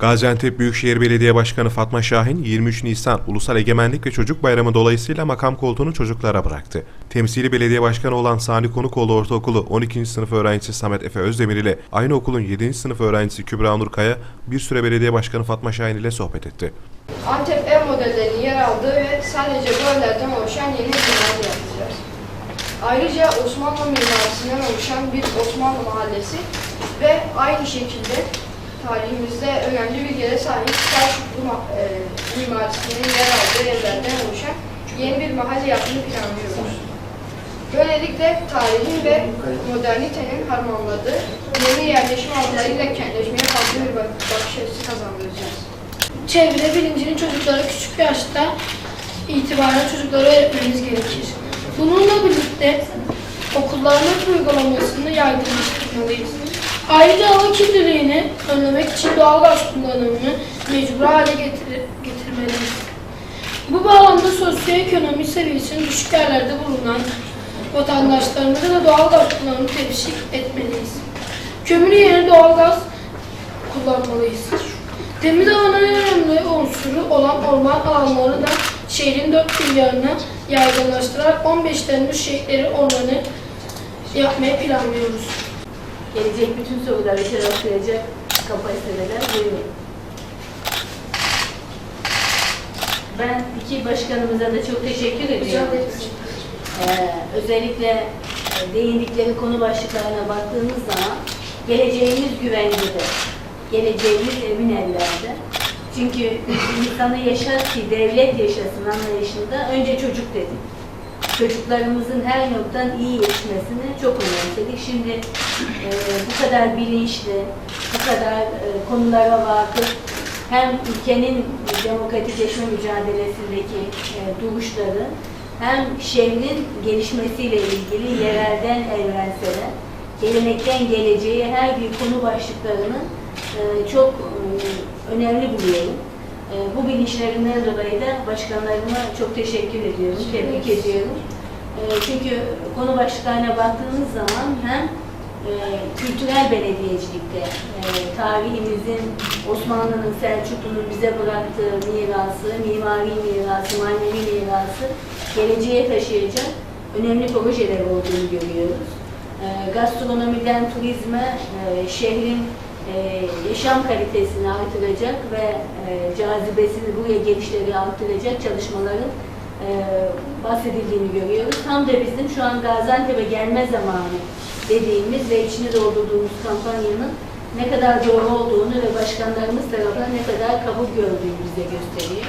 Gaziantep Büyükşehir Belediye Başkanı Fatma Şahin 23 Nisan Ulusal Egemenlik ve Çocuk Bayramı dolayısıyla makam koltuğunu çocuklara bıraktı. Temsili belediye başkanı olan Sani Konukoğlu Ortaokulu 12. sınıf öğrencisi Samet Efe Özdemir ile aynı okulun 7. sınıf öğrencisi Kübra Nur Kaya bir süre belediye başkanı Fatma Şahin ile sohbet etti. Antep ev modellerinin yer aldığı ve sadece bu evlerden oluşan yeni mahalle yapacağız. Ayrıca Osmanlı mimarisinden oluşan bir Osmanlı mahallesi ve aynı şekilde tarihimizde önemli bir yere sahip Selçuklu e, mimarisinin yer aldığı evlerden oluşan yeni bir mahalle yapmayı planlıyoruz. Böylelikle tarihin ve modernitenin harmanladığı yeni yerleşim alanlarıyla kentleşmeye farklı bir bak- bakış açısı kazandıracağız. Çevre bilincini çocuklara küçük yaşta itibaren çocuklara öğretmemiz gerekir. Bununla birlikte okullardaki uygulamasını yaygınlaştırmalıyız. Ayrıca hava kirliliğini önlemek için doğalgaz kullanımını mecbur hale getir- getirmeliyiz. Bu bağlamda sosyoekonomi seviyesinin düşük yerlerde bulunan vatandaşlarımıza da doğalgaz kullanımını teşvik etmeliyiz. Kömür yerine doğalgaz kullanmalıyız. Temiz havanın en önemli unsuru olan orman alanları da şehrin dört bir yanına yaygınlaştırarak 15 Temmuz şehitleri ormanı yapmayı planlıyoruz. Gelecek bütün soruları cevaplayacak kapasiteler buyurun. Ben iki başkanımıza da çok teşekkür ediyorum. Ee, özellikle değindikleri konu başlıklarına baktığımız zaman geleceğimiz güvencede, geleceğimiz emin ellerde. Çünkü insanı yaşar ki devlet yaşasın anlayışında önce çocuk dedik. Çocuklarımızın her noktadan iyi yetişmesini çok önemsedik. Şimdi e, bu kadar bilinçli, bu kadar e, konulara vakıf, hem ülkenin demokratikleşme mücadelesindeki e, duruşları, hem şehrin gelişmesiyle ilgili yerelden evrensele, gelenekten geleceğe her bir konu başlıklarını e, çok e, önemli buluyorum. E, bu bilinçlerinden dolayı da başkanlarıma çok teşekkür ediyorum, tebrik ediyorum. E, çünkü konu başlıklarına baktığımız zaman hem e, kültürel belediyecilikte tarihimizin, Osmanlı'nın, Selçuklu'nun bize bıraktığı mirası, mimari mirası, manevi mirası geleceğe taşıyacak önemli projeler olduğunu görüyoruz. Gastronomiden turizme, şehrin e, yaşam kalitesini artıracak ve e, cazibesini buraya gelişleri artıracak çalışmaların e, bahsedildiğini görüyoruz. Tam da bizim şu an Gaziantep'e gelme zamanı dediğimiz ve içini doldurduğumuz kampanyanın ne kadar doğru olduğunu ve başkanlarımız tarafından ne kadar kabul gördüğünü bize gösteriyor.